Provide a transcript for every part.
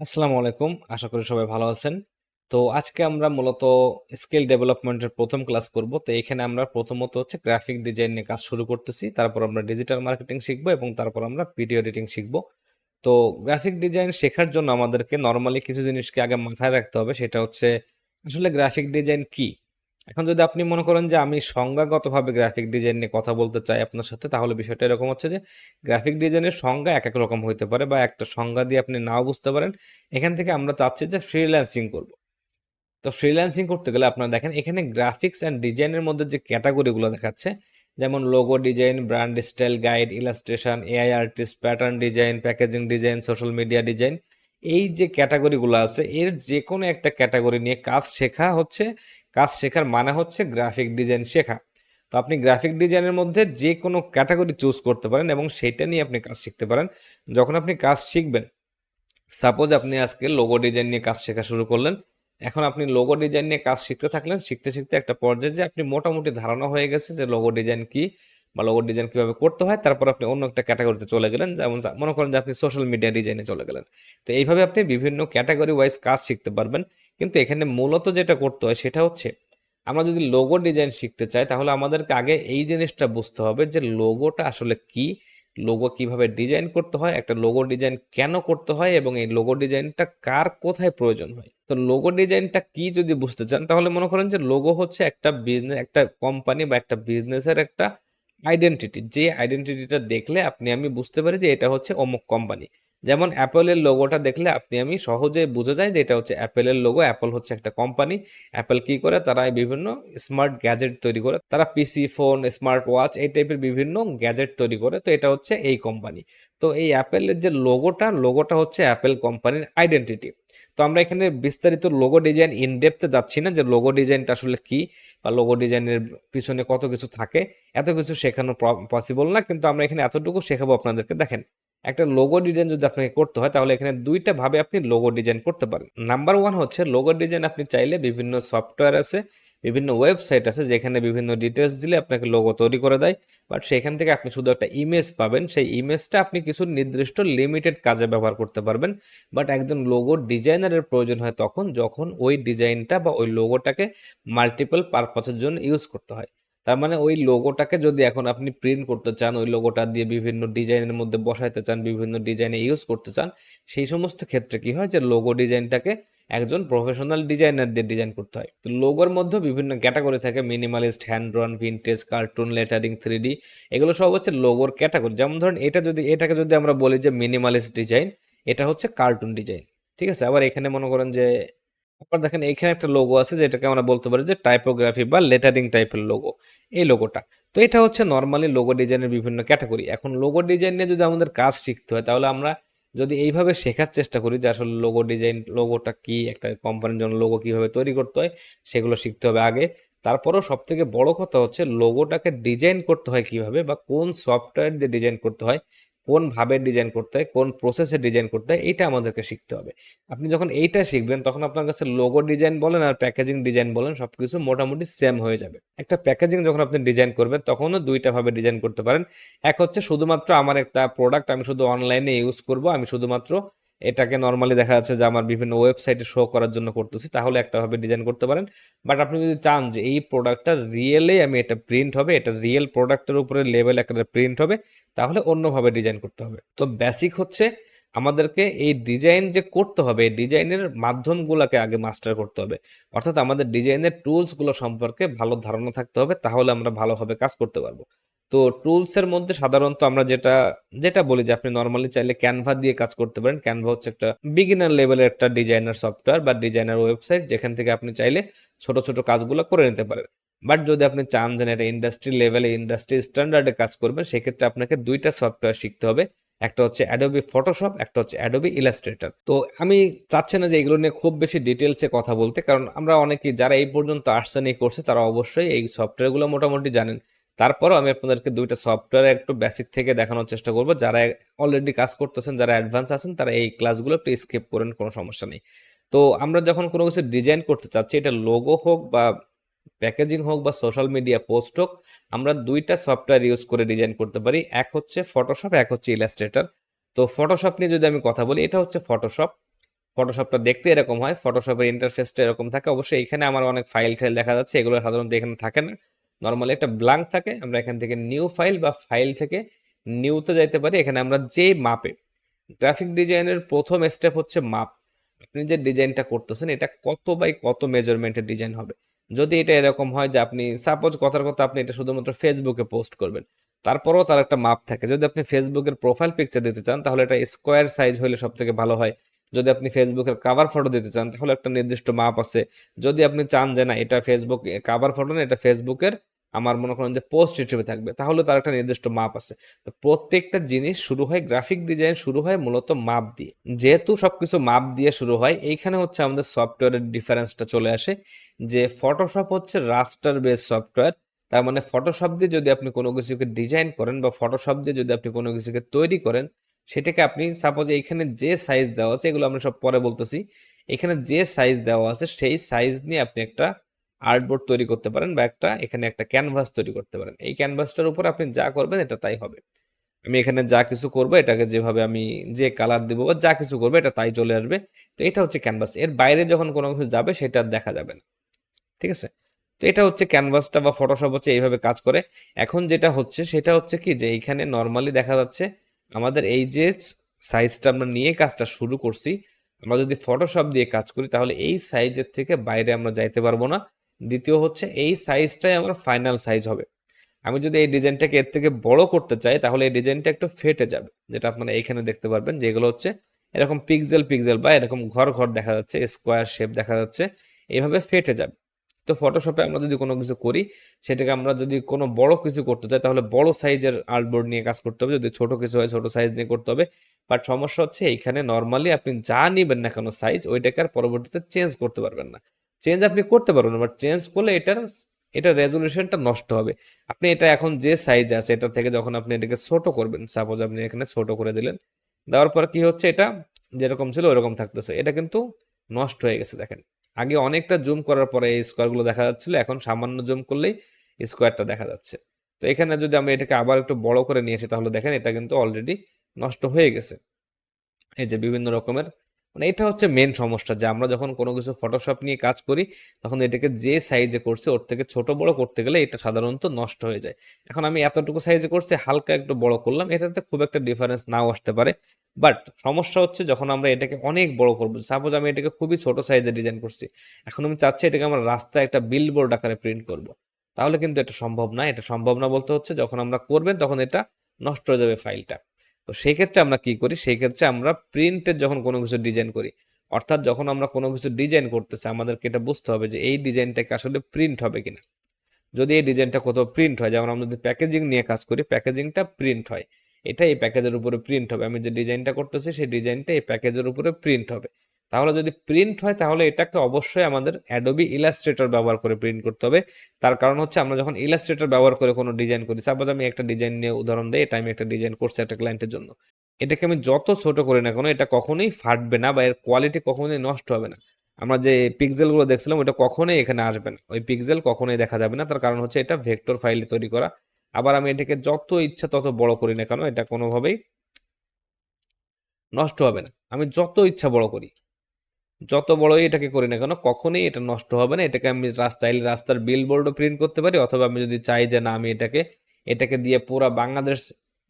আসসালামু আলাইকুম। আশা করি সবাই ভালো আছেন। তো আজকে আমরা মূলত স্কিল ডেভেলপমেন্টের প্রথম ক্লাস করব। তো এখানে আমরা প্রথমত হচ্ছে গ্রাফিক ডিজাইন নিয়ে কাজ শুরু করতেছি। তারপর আমরা ডিজিটাল মার্কেটিং শিখব এবং তারপর আমরা ভিডিও এডিটিং শিখব। তো গ্রাফিক ডিজাইন শেখার জন্য আমাদেরকে নর্মালি কিছু জিনিসকে আগে মাথায় রাখতে হবে। সেটা হচ্ছে আসলে গ্রাফিক ডিজাইন কি? এখন যদি আপনি মনে করেন যে আমি সংজ্ঞাগতভাবে গ্রাফিক ডিজাইন নিয়ে কথা বলতে চাই আপনার সাথে, তাহলে বিষয়টা এরকম হচ্ছে যে গ্রাফিক ডিজাইনের সংজ্ঞা এক এক রকম হইতে পারে বা একটা সংজ্ঞা দিয়ে আপনি নাও বুঝতে পারেন। এখান থেকে আমরা চাচ্ছি যে ফ্রিল্যান্সিং করব। তো ফ্রিল্যান্সিং করতে গেলে আপনারা দেখেন, এখানে গ্রাফিক্স অ্যান্ড ডিজাইনের মধ্যে যে ক্যাটাগরিগুলো দেখাচ্ছে, যেমন logo design brand style guide illustration AI artist pattern design packaging design social media design এই যে ক্যাটাগরিগুলো আছে, এর যে কোনো একটা ক্যাটাগরি নিয়ে কাজ শেখা হচ্ছে কাজ শেখার মানে হচ্ছে গ্রাফিক ডিজাইন শেখা। তো আপনি গ্রাফিক ডিজাইনের মধ্যে যে কোনো ক্যাটাগরি চুজ করতে পারেন এবং সেইটা নিয়ে আপনি কাজ শিখতে পারেন। যখন আপনি কাজ শিখবেন সাপোজ আপনি আজকে লোগো ডিজাইন নিয়ে কাজ শেখা শুরু করলেন। এখন আপনি লোগো ডিজাইন নিয়ে কাজ শিখতে থাকলেন, শিখতে শিখতে একটা পর্যায়ে যে আপনি মোটামুটি ধারণা হয়ে গেছে যে লোগো ডিজাইন কি বা লোগো ডিজাইন কীভাবে করতে হয়। তারপর আপনি অন্য একটা ক্যাটাগরিতে চলে গেলেন। যেমন মনে করেন যে আপনি সোশ্যাল মিডিয়া ডিজাইনে চলে গেলেন। তো এইভাবে আপনি বিভিন্ন ক্যাটাগরি ওয়াইজ কাজ শিখতে পারবেন। কিন্তু এখানে মূলত যেটা করতে হয় সেটা হচ্ছে, আমরা যদি লোগো ডিজাইন শিখতে চাই, তাহলে আমাদেরকে আগে এই জিনিসটা বুঝতে হবে যে লোগোটা আসলে কি লোগো কীভাবে ডিজাইন করতে হয়, একটা লোগো ডিজাইন কেন করতে হয় এবং এই লোগো ডিজাইনটা কার কোথায় প্রয়োজন হয়। তো লোগো ডিজাইনটা কি যদি বুঝতে চান, তাহলে মনে করেন যে লোগো হচ্ছে একটা বিজনেস একটা কোম্পানি বা একটা বিজনেসের একটা আইডেন্টিটি যে আইডেন্টিটিটা দেখলে আপনি, আমি বুঝতে পারি যে এটা হচ্ছে অমুক কোম্পানি যেমন অ্যাপেলের লোগোটা দেখলে আপনি, আমি সহজে বুঝে যাই যে এটা হচ্ছে অ্যাপেলের লোগো, অ্যাপল হচ্ছে একটা কোম্পানি। অ্যাপল কি করে? তারা বিভিন্ন স্মার্ট গ্যাজেট তৈরি করে, তারা পিসি ফোন, স্মার্ট ওয়াচ এই টাইপের বিভিন্ন গ্যাজেট তৈরি করে। তো এটা হচ্ছে এই কোম্পানি। তো এই অ্যাপেলের যে লোগোটা লোগোটা হচ্ছে অ্যাপেল কোম্পানির আইডেন্টিটি। তো আমরা এখানে বিস্তারিত লোগো ডিজাইন ইনডেপথে যাচ্ছি না যে লোগো ডিজাইনটা আসলে কি বা লোগো ডিজাইনের পিছনে কত কিছু থাকে। এত কিছু শেখানো পসিবল না, কিন্তু আমরা এখানে এতটুকু শেখাবো আপনাদেরকে। দেখেন একটা লোগো ডিজাইন যদি আপনাকে করতে হয়, তাহলে এখানে দুইটা ভাবে আপনি লোগো ডিজাইন করতে পারেন। নাম্বার ওয়ান হচ্ছে লোগো ডিজাইন আপনি চাইলে বিভিন্ন সফটওয়্যার আছে, বিভিন্ন ওয়েবসাইট আছে, যেখানে বিভিন্ন ডিটেলস দিলে আপনাকে লোগো তৈরি করে দেয়। বাট সেখান থেকে আপনি শুধু একটা ইমেজ পাবেন, সেই ইমেজটা আপনি কিছু নির্দিষ্ট লিমিটেড কাজে ব্যবহার করতে পারবেন। বাট একজন লোগো ডিজাইনারের প্রয়োজন হয় তখন, যখন ওই ডিজাইনটা বা ওই লোগোটাকে মাল্টিপল পারপাসের জন্য ইউজ করতে হয়। তার মানে ওই লোগোটাকে যদি এখন আপনি প্রিন্ট করতে চান, ওই লোগোটা দিয়ে বিভিন্ন ডিজাইনের মধ্যে বসাইতে চান, বিভিন্ন ডিজাইনে ইউজ করতে চান, সেই সমস্ত ক্ষেত্রে কি হয় যে লোগো ডিজাইনটাকে একজন প্রফেশনাল ডিজাইনার দিয়ে ডিজাইন করতে হয়। তো লোগোর মধ্যে বিভিন্ন ক্যাটাগরি থাকে minimalist hand drawn vintage cartoon lettering three এগুলো সব হচ্ছে লোগোর ক্যাটাগরি যেমন ধরেন এটা যদি, এটাকে যদি আমরা বলি যে মিনিমালিস্ট ডিজাইন এটা হচ্ছে কার্টুন ডিজাইন ঠিক আছে? আবার এখানে মনে করেন যে আবার দেখেন এখানে একটা লোগো আছে যেটাকে আমরা বলতে পারি যে টাইপোগ্রাফি বা লেটারিং টাইপের লোগো এই লোগোটা তো এটা হচ্ছে নর্মালি লোগো ডিজাইনের বিভিন্ন ক্যাটাগরি এখন লোগো ডিজাইন নিয়ে যদি আমাদের কাজ শিখতে হয়, তাহলে আমরা যদি এইভাবে শেখার চেষ্টা করি যে আসলে লোগো ডিজাইন লোগোটা কি, একটা কোম্পানির জন্য লোগো কীভাবে তৈরি করতে হয়, সেগুলো শিখতে হবে আগে। তারপরেও সব থেকে বড় কথা হচ্ছে লোগোটাকে ডিজাইন করতে হয় কীভাবে বা কোন সফটওয়্যার দিয়ে ডিজাইন করতে হয় কোনভাবে ডিজাইন করতে হয়, কোন প্রসেসে ডিজাইন করতে হয়, এইটা আমাদেরকে শিখতে হবে। আপনি যখন এইটা শিখবেন, তখন আপনার কাছে লোগো ডিজাইন বলেন আর প্যাকেজিং ডিজাইন বলেন সব কিছু মোটামুটি সেম হয়ে যাবে। একটা প্যাকেজিং যখন আপনি ডিজাইন করবেন, তখনও দুইটা ভাবে ডিজাইন করতে পারেন। এক হচ্ছে শুধুমাত্র আমার একটা প্রোডাক্ট আমি শুধু অনলাইনে ইউজ করব, আমি শুধুমাত্র এটাকে নর্মালি দেখা যাচ্ছে যে আমার বিভিন্ন ওয়েবসাইটে শো করার জন্য করতেছি, তাহলে একটাভাবে ডিজাইন করতে পারেন। বাট আপনি যদি চান যে এই প্রোডাক্টটা রিয়েলে আমি এটা প্রিন্ট হবে, এটা রিয়েল প্রোডাক্টের উপরে লেভেল একটা প্রিন্ট হবে, তাহলে অন্যভাবে ডিজাইন করতে হবে। তো বেসিক হচ্ছে আমাদেরকে এই ডিজাইন যে করতে হবে ডিজাইনের মাধ্যমগুলোকে আগে মাস্টার করতে হবে। অর্থাৎ আমাদের ডিজাইনের টুলসগুলো সম্পর্কে ভালো ধারণা থাকতে হবে, তাহলে আমরা ভালোভাবে কাজ করতে পারব। তো টুলসের মধ্যে সাধারণত আমরা যেটা যেটা বলি যে আপনি নর্মালি চাইলে ক্যানভা দিয়ে কাজ করতে পারেন। ক্যানভা হচ্ছে একটা বিগিনার লেভেলের একটা ডিজাইনার সফটওয়্যার বা ডিজাইনার ওয়েবসাইট যেখান থেকে আপনি চাইলে ছোট ছোট কাজগুলো করে নিতে পারেন। বাট যদি আপনি চান যে এটা ইন্ডাস্ট্রি লেভেলে ইন্ডাস্ট্রি স্ট্যান্ডার্ডে কাজ করবেন, সেক্ষেত্রে আপনাকে দুইটা সফটওয়্যার শিখতে হবে। একটা হচ্ছে অ্যাডোবি ফটোশপ একটা হচ্ছে অ্যাডোবি ইলাস্ট্রেটর তো আমি চাচ্ছি না যে এগুলো নিয়ে খুব বেশি ডিটেলসে কথা বলতে, কারণ আমরা অনেকেই যারা এই পর্যন্ত আসছেন এই কোর্সে তারা অবশ্যই এই সফটওয়্যারগুলো মোটামুটি জানেন। তারপরও আমি আপনাদেরকে দুইটা সফটওয়্যার একটু বেসিক থেকে দেখানোর চেষ্টা করব। যারা অলরেডি কাজ করতেছেন, যারা অ্যাডভান্স আছেন, তারা এই ক্লাসগুলো একটু স্কিপ করেন, কোনো সমস্যা নেই। তো আমরা যখন কোনো কিছু ডিজাইন করতে চাচ্ছি, এটা লোগো হোক বা প্যাকেজিং হোক বা সোশ্যাল মিডিয়া পোস্ট হোক, আমরা দুইটা সফটওয়্যার ইউজ করে ডিজাইন করতে পারি। এক হচ্ছে ফটোশপ এক হচ্ছে ইলাস্ট্রেটার তো ফটোশপ নিয়ে যদি আমি কথা বলি, এটা হচ্ছে ফটোশপ ফটোশপটা দেখতে এরকম হয় ফটোশপের ইন্টারফেসটা এরকম থাকে। অবশ্যই এখানে আমার অনেক ফাইল টাইল দেখা যাচ্ছে, এগুলো সাধারণত এখানে থাকে না। নর্মালি একটা ব্লাঙ্ক থাকে, আমরা এখান থেকে নিউ ফাইল বা ফাইল থেকে নিউতে যাইতে পারি। এখানে আমরা যে মাপে গ্রাফিক ডিজাইনের প্রথম স্টেপ হচ্ছে মাপ আপনি যে ডিজাইনটা করতেছেন, এটা কত বাই কত মেজারমেন্টের ডিজাইন হবে? যদি এটা এরকম হয় যে আপনি সাপোজ কথার কথা আপনি এটা শুধুমাত্র ফেসবুকে পোস্ট করবেন, তারপরেও তার একটা মাপ থাকে। যদি আপনি ফেসবুকের প্রোফাইল পিকচার দিতে চান, তাহলে এটা স্কোয়ার সাইজ হলে সব থেকে ভালো হয়। যদি আপনি ফেসবুকের কাভার ফটো দিতে চান, তাহলে একটা নির্দিষ্ট মাপ আছে। যদি আপনি চান যে না, এটা ফেসবুক কাভার ফটো না, এটা ফেসবুকের আমার মনে করেন যে পোস্ট হিসেবে থাকবে, তাহলে তার একটা নির্দিষ্ট মাপ আছে। তো প্রত্যেকটা জিনিস শুরু হয় গ্রাফিক ডিজাইন শুরু হয় মূলত মাপ দিয়ে। যেহেতু সবকিছু মাপ দিয়ে শুরু হয়, এইখানে হচ্ছে আমাদের সফটওয়্যারের ডিফারেন্সটা চলে আসে, যে ফটোশপ হচ্ছে রাস্টার বেস সফটওয়্যার তার মানে ফটোশপ দিয়ে যদি আপনি কোনো কিছুকে ডিজাইন করেন বা ফটোশপ দিয়ে যদি আপনি কোনো কিছুকে তৈরি করেন সেটাকে আপনি সাপোজ এইখানে যে সাইজ দেওয়া আছে, এগুলো আমরা সব পরে বলতেছি, এখানে যে সাইজ দেওয়া আছে, সেই সাইজ নিয়ে আপনি একটা আর্টবোর্ড তৈরি করতে পারেন বা একটা, এখানে একটা ক্যানভাস তৈরি করতে পারেন। এই ক্যানভাসটার উপর আপনি যা করবেন, এটা তাই হবে। আমি এখানে যা কিছু করব, এটাকে যেভাবে আমি যে কালার দেবো বা যা কিছু করব, এটা তাই চলে আসবে। তো এটা হচ্ছে ক্যানভাস এর বাইরে যখন কোনো কিছু যাবে, সেটা দেখা যাবে না। ঠিক আছে? তো এটা হচ্ছে ক্যানভাসটা বা ফটোশপ হচ্ছে এইভাবে কাজ করে। এখন যেটা হচ্ছে, সেটা হচ্ছে কি যে এইখানে নর্মালি দেখা যাচ্ছে আমাদের এই যে সাইজটা আমরা নিয়ে কাজটা শুরু করছি, আমরা যদি ফটোশপ দিয়ে কাজ করি, তাহলে এই সাইজের থেকে বাইরে আমরা যাইতে পারব না। দ্বিতীয় হচ্ছে, এই সাইজটাই আমার ফাইনাল সাইজ হবে। আমি যদি এই ডিজাইনটাকে এর থেকে বড় করতে চাই, তাহলে এই ডিজাইনটা একটু ফেটে যাবে। যেটা আপনারা এখানে দেখতে পারবেন যেগুলো হচ্ছে এরকম পিক্সেল পিক্সেল বা এরকম ঘর ঘর দেখা যাচ্ছে স্কোয়ার শেপ দেখা যাচ্ছে, এইভাবে ফেটে যাবে। তো ফটোশপে আমরা যদি কোনো কিছু করি, সেটাকে আমরা যদি কোনো বড় কিছু করতে চাই, তাহলে বড় সাইজের আর্টবোর্ড নিয়ে কাজ করতে হবে। যদি ছোট কিছু হয়, ছোট সাইজ নিয়ে করতে হবে। বাট সমস্যা হচ্ছে এইখানে নর্মালি আপনি যা নিবেন না কেন সাইজ ওইটাকে আর পরবর্তীতে চেঞ্জ করতে পারবেন না। চেঞ্জ আপনি করতে পারবেন না বাট চেঞ্জ করলে এটার এটা রেজলিউশনটা নষ্ট হবে। আপনি এটা এখন যে সাইজ আছে, এটা থেকে যখন আপনি এটাকে ছোট করবেন সাপোজ আপনি এখানে ছোট করে দিলেন, দেওয়ার পর কি হচ্ছে এটা, যেরকম ছিল ওরকম থাকতেছে। এটা কিন্তু নষ্ট হয়ে গেছে, দেখেন। আগে অনেকটা জুম করার পরে এই স্কোয়ারগুলো দেখা যাচ্ছিল, এখন সামান্য জুম করলেই স্কোয়ারটা দেখা যাচ্ছে। তো এখানে যদি আমি এটাকে আবার একটু বড় করে নিয়ে আসি, তাহলে দেখেন এটা কিন্তু অলরেডি নষ্ট হয়ে গেছে। এই যে বিভিন্ন রকমের মানে এটা হচ্ছে মেন সমস্যা যে আমরা যখন কোনো কিছু ফটোশপ নিয়ে কাজ করি, তখন এটাকে যে সাইজে করছি, ওর থেকে ছোট বড় করতে গেলে এটা সাধারণত নষ্ট হয়ে যায়। এখন আমি এতটুকু সাইজে করছি, হালকা একটু বড় করলাম, এটাতে খুব একটা ডিফারেন্স নাও আসতে পারে। বাট সমস্যা হচ্ছে যখন আমরা এটাকে অনেক বড় করব সাপোজ আমি এটাকে খুবই ছোট সাইজে ডিজাইন করছি, এখন আমি চাচ্ছি এটাকে আমরা রাস্তায় একটা বিলবোর্ড আকারে প্রিন্ট করব। তাহলে কিন্তু এটা সম্ভব না, এটা সম্ভব না বলতে হচ্ছে যখন আমরা করবেন, তখন এটা নষ্ট হয়ে যাবে ফাইলটা তো সেই ক্ষেত্রে আমরা কি করি? সেই ক্ষেত্রে আমরা প্রিন্টের যখন কোনো কিছু ডিজাইন করি, অর্থাৎ যখন আমরা কোনো কিছু ডিজাইন করতেছি, আমাদেরকে এটা বুঝতে হবে যে এই ডিজাইনটাকে আসলে প্রিন্ট হবে কিনা। যদি এই ডিজাইনটা কোথাও প্রিন্ট হয়, যেমন আমরা যদি প্যাকেজিং নিয়ে কাজ করি প্যাকেজিংটা প্রিন্ট হয়। এটা এই প্যাকেজের উপরে প্রিন্ট হবে। আমি যে ডিজাইনটা করতেছি, সেই ডিজাইনটা এই প্যাকেজের উপরে প্রিন্ট হবে। তাহলে যদি প্রিন্ট হয়, তাহলে এটাকে অবশ্যই আমাদের অ্যাডোবি ইলাস্ট্রেটর ব্যবহার করে প্রিন্ট করতে হবে। তার কারণ হচ্ছে, আমরা যখন ইলাস্ট্রেটর ব্যবহার করে কোনো ডিজাইন করি সাপোজ আমি একটা ডিজাইন নিয়ে উদাহরণ দিই, এটা আমি একটা ডিজাইন করছি একটা ক্লায়েন্টের জন্য। এটাকে আমি যত ছোট করি না কেন, এটা কখনোই ফাটবে না বা এর কোয়ালিটি কখনোই নষ্ট হবে না। আমরা যে পিক্সেলগুলো দেখছিলাম, ওটা কখনোই এখানে আসবে না। ওই পিক্সেল কখনোই দেখা যাবে না। তার কারণ হচ্ছে, এটা ভেক্টর ফাইলে তৈরি করা। আবার আমি এটাকে যত ইচ্ছা তত বড় করি না কেন, এটা কোনোভাবেই নষ্ট হবে না। আমি যত ইচ্ছা বড় করি। যত বড়ই এটাকে করি না কেন, কখনোই এটা নষ্ট হবে না। এটাকে আমি চাইলে রাস্তার বিলবোর্ডও প্রিন্ট করতে পারি, অথবা আমি যদি চাই যে না, আমি এটাকে এটাকে দিয়ে পুরা বাংলাদেশ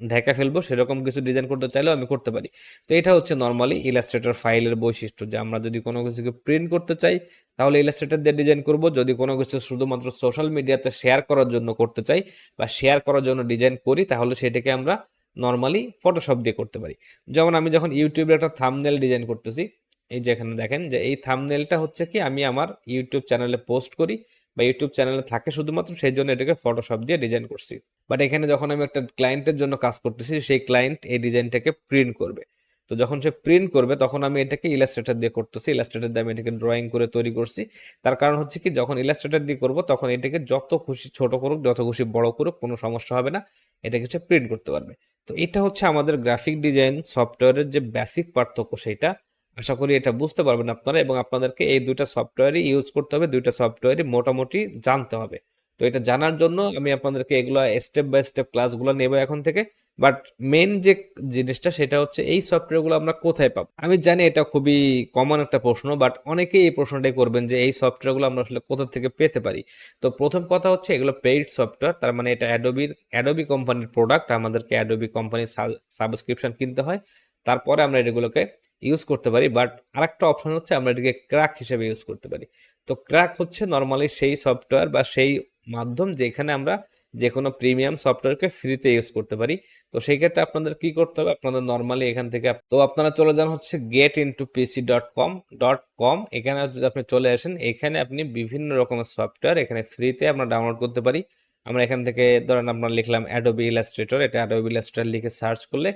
ঢেকে ফেলব, সেরকম কিছু ডিজাইন করতে চাইলেও আমি করতে পারি। তো এটা হচ্ছে নর্মালি ইলাস্ট্রেটর ফাইলের বৈশিষ্ট্য, যে আমরা যদি কোনো কিছুকে প্রিন্ট করতে চাই, তাহলে ইলাস্ট্রেটর দিয়ে ডিজাইন করব। যদি কোনো কিছু শুধুমাত্র সোশ্যাল মিডিয়াতে শেয়ার করার জন্য করতে চাই, বা শেয়ার করার জন্য ডিজাইন করি, তাহলে সেটাকে আমরা নর্মালি ফটোশপ দিয়ে করতে পারি। যেমন আমি যখন ইউটিউবে একটা থামনেল ডিজাইন করতেছি এই যে এখানে দেখেন যে এই থামনেলটা হচ্ছে কি, আমি আমার ইউটিউব চ্যানেলে পোস্ট করি বা ইউটিউব চ্যানেলে থাকে শুধুমাত্র, সেই জন্য এটাকে ফটোশপ দিয়ে ডিজাইন করছি। বাট এখানে যখন আমি একটা ক্লায়েন্টের জন্য কাজ করতেছি, সেই ক্লায়েন্ট এই ডিজাইনটাকে প্রিন্ট করবে। তো যখন সে প্রিন্ট করবে, তখন আমি এটাকে ইলাস্ট্রেটার দিয়ে করতেছি। ইলাস্ট্রেটার দিয়ে আমি এটাকে ড্রয়িং করে তৈরি করছি। তার কারণ হচ্ছে কি, যখন ইলাস্ট্রেটার দিয়ে করব, তখন এটাকে যত খুশি ছোট করুক, যত খুশি বড় করুক, কোনো সমস্যা হবে না। এটাকে সে প্রিন্ট করতে পারবে। তো এটা হচ্ছে আমাদের গ্রাফিক ডিজাইন সফটওয়্যারের যে বেসিক পার্থক্য সেটা আশা করি এটা বুঝতে পারবেন আপনারা এবং আপনাদেরকে এই দুইটা সফটওয়্যারই ইউজ করতে হবে, দুইটা সফটওয়্যারই মোটামুটি জানতে হবে। তো এটা জানার জন্য আমি আপনাদেরকে এগুলো স্টেপ বাই স্টেপ ক্লাসগুলো নেব এখন থেকে। বাট মেন যে জিনিসটা সেটা হচ্ছে এই সফটওয়্যারগুলো আমরা কোথায় পাবো? আমি জানি এটা খুবই কমন একটা প্রশ্ন বাট অনেকেই এই প্রশ্নটাই করবেন যে এই সফটওয়্যারগুলো আমরা আসলে কোথা থেকে পেতে পারি? তো প্রথম কথা হচ্ছে এগুলো পেইড সফটওয়্যার তার মানে এটা অ্যাডোবির অ্যাডোবি কোম্পানির প্রোডাক্ট আমাদেরকে অ্যাডোবি কোম্পানির সাবস্ক্রিপশন কিনতে হয়। তারপরে আমরা এগুলোকে ইউজ করতে পারি বাট আরেকটা অপশন হচ্ছে আমরা এটাকে ক্র্যাক হিসেবে ইউজ করতে পারি। তো ক্র্যাক হচ্ছে নর্মালি সেই সফটওয়্যার বা সেই মাধ্যম যেখানে আমরা যে কোনো প্রিমিয়াম সফটওয়্যারকে ফ্রিতে ইউজ করতে পারি। তো সেই ক্ষেত্রে আপনাদের কি করতে হবে? আপনাদের নর্মালি এখান থেকে তো আপনারা চলে যান হচ্ছে get into PC dot com dot com এখানে যদি আপনি চলে আসেন, এখানে আপনি বিভিন্ন রকমের সফটওয়্যার এখানে ফ্রিতে আমরা ডাউনলোড করতে পারি। আমরা এখান থেকে ধরেন আপনার লিখলাম অ্যাডোবি ইলাস্ট্রেটর এটা অ্যাডোবি ইলাস্ট্রেটর লিখে সার্চ করলে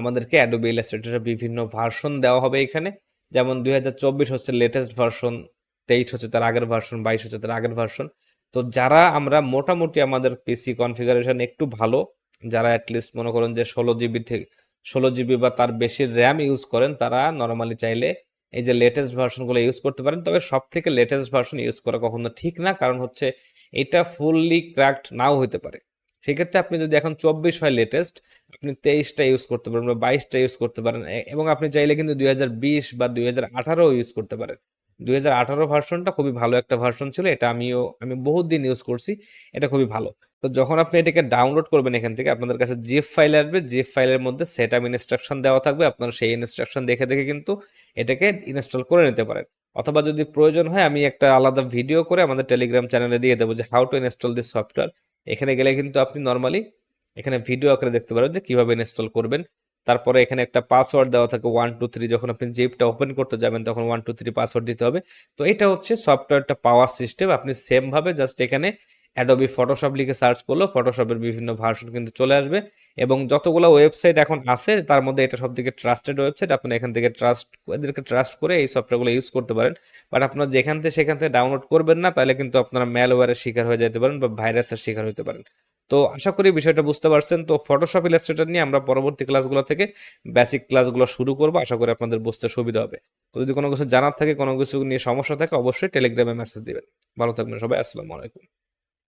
আমাদেরকে অ্যাডোবি ইলাস্ট্রেটরের বিভিন্ন ভার্সন দেওয়া হবে এখানে। যেমন দুই হাজার চব্বিশ হচ্ছে লেটেস্ট ভার্সন তেইশ হচ্ছে তার আগের ভার্সন বাইশ হচ্ছে তার আগের ভার্সন তো যারা আমরা মোটামুটি আমাদের পিসি কনফিগারেশন একটু ভালো, যারা অ্যাটলিস্ট মনে করেন যে ষোলো জিবি থেকে, ষোলো জিবি বা তার বেশি র্যাম ইউজ করেন, তারা নর্মালি চাইলে এই যে লেটেস্ট ভার্সনগুলো ইউজ করতে পারেন। তবে সব থেকে লেটেস্ট ভার্সন ইউজ করা কখনো ঠিক না, কারণ হচ্ছে এটা ফুললি ক্র্যাকড নাও হতে পারে। সেক্ষেত্রে আপনি যদি এখন চব্বিশ হয় লেটেস্ট আপনি তেইশটা ইউজ করতে পারেন বা বাইশটা ইউজ করতে পারেন। এবং আপনি চাইলে কিন্তু দুই হাজার বিশ বা দুই হাজার আঠারো ইউজ করতে পারেন। দুই হাজার আঠারো ভার্সনটা খুবই ভালো একটা ভার্সন ছিল, এটা আমিও, আমি বহুত দিন ইউজ করছি, এটা খুবই ভালো। তো যখন আপনি এটাকে ডাউনলোড করবেন এখান থেকে, আপনাদের কাছে জিএফ ফাইল আসবে জিএফ ফাইলের মধ্যে সেট আপ ইনস্ট্রাকশন দেওয়া থাকবে, আপনারা সেই ইনস্ট্রাকশন দেখে দেখে কিন্তু এটাকে ইনস্টল করে নিতে পারেন। অথবা যদি প্রয়োজন হয়, আমি একটা আলাদা ভিডিও করে আমাদের টেলিগ্রাম চ্যানেলে দিয়ে দেবো যে how to install this software এখানে গেলে কিন্তু আপনি নর্মালি এখানে ভিডিও আকারে দেখতে পারেন যে কীভাবে ইনস্টল করবেন। তারপরে এখানে একটা পাসওয়ার্ড দেওয়া থাকে ওয়ান টু থ্রি যখন আপনি জিপটা ওপেন করতে যাবেন তখন ওয়ান টু থ্রি পাসওয়ার্ড দিতে হবে। তো এটা হচ্ছে সফটওয়্যারটা পাওয়ার সিস্টেম আপনি সেমভাবে জাস্ট এখানে অ্যাডোবি ফটোশপ লিখে সার্চ করলেও ফটোশপের বিভিন্ন ভার্সন কিন্তু চলে আসবে এবং যতগুলো ওয়েবসাইট এখন আছে, তার মধ্যে এটা সব থেকে ট্রাস্টেড ওয়েবসাইট আপনি এখান থেকে ট্রাস্ট এদেরকে ট্রাস্ট করে এই সফটওয়্যারগুলো ইউজ করতে পারেন। বাট আপনারা যেখান থেকে সেখান থেকে ডাউনলোড করবেন না, তাহলে কিন্তু আপনারা ম্যালওয়্যারের শিকার হয়ে যেতে পারেন বা ভাইরাসের শিকার হতে পারেন। তো আশা করি বিষয়টা বুঝতে পারছেন। তো ফটোশপ ইলাস্ট্রেটর নিয়ে আমরা পরবর্তী ক্লাসগুলো থেকে বেসিক ক্লাসগুলো শুরু করব। আশা করি আপনাদের বুঝতে সুবিধা হবে। তো যদি কোনো কিছু জানার থাকে, কোনো কিছু নিয়ে সমস্যা থাকে, অবশ্যই টেলিগ্রামে মেসেজ দিবেন। ভালো থাকবেন সবাই, আসসালামু আলাইকুম।